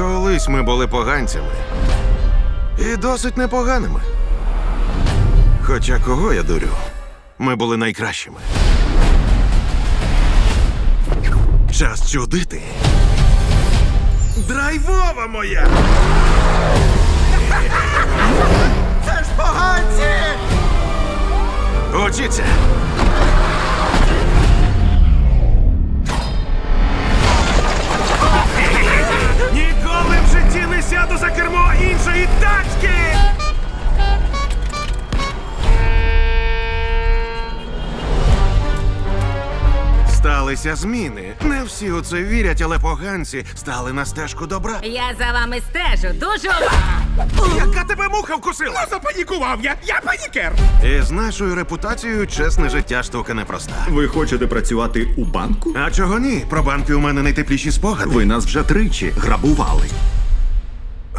Колись ми були поганцями. І досить непоганими. Хоча кого я дурю? Ми були найкращими. Час чудити. Драйвова моя! Це ж поганці! Учіться! Сталися зміни. Не всі у це вірять, але поганці стали на стежку добра. Я за вами стежу дуже уважно. Яка тебе муха вкусила? Запанікував я! Я панікер! І з нашою репутацією чесне життя штука непроста. Ви хочете працювати у банку? А чого ні? Про банки у мене найтепліші спогади. Ви нас вже тричі грабували.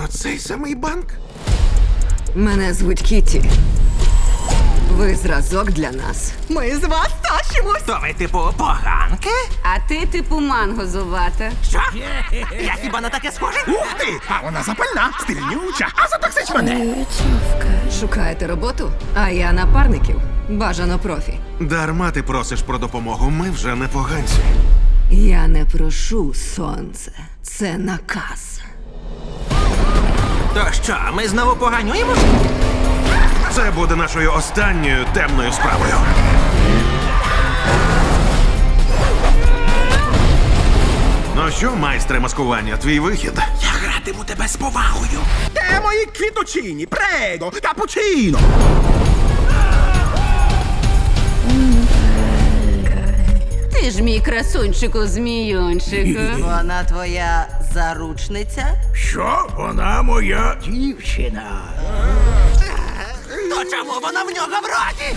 Оцей самий банк? Мене звуть Кіті. Ви зразок для нас. Ми з вас тащимось! То ви, типу, поганки? А ти типу манго зубата. Що? Я хіба на таке схожий? Ух ти! А вона запальна, стильнюча, а затоксич мене! Шукаєте роботу? А я напарників. Бажано профі. Дарма ти просиш про допомогу. Ми вже не поганці. Я не прошу сонце. Це наказ. То що, ми знову поганюємо? Це буде нашою останньою темною справою. Ну що, майстре маскування, твій вихід? Я гратиму тебе з повагою. Де мої квіточині? Прего! Капучино! Ти ж мій красунчику зміюнчику. Вона твоя заручниця? Що? Вона моя дівчина. Вона в нього в роті?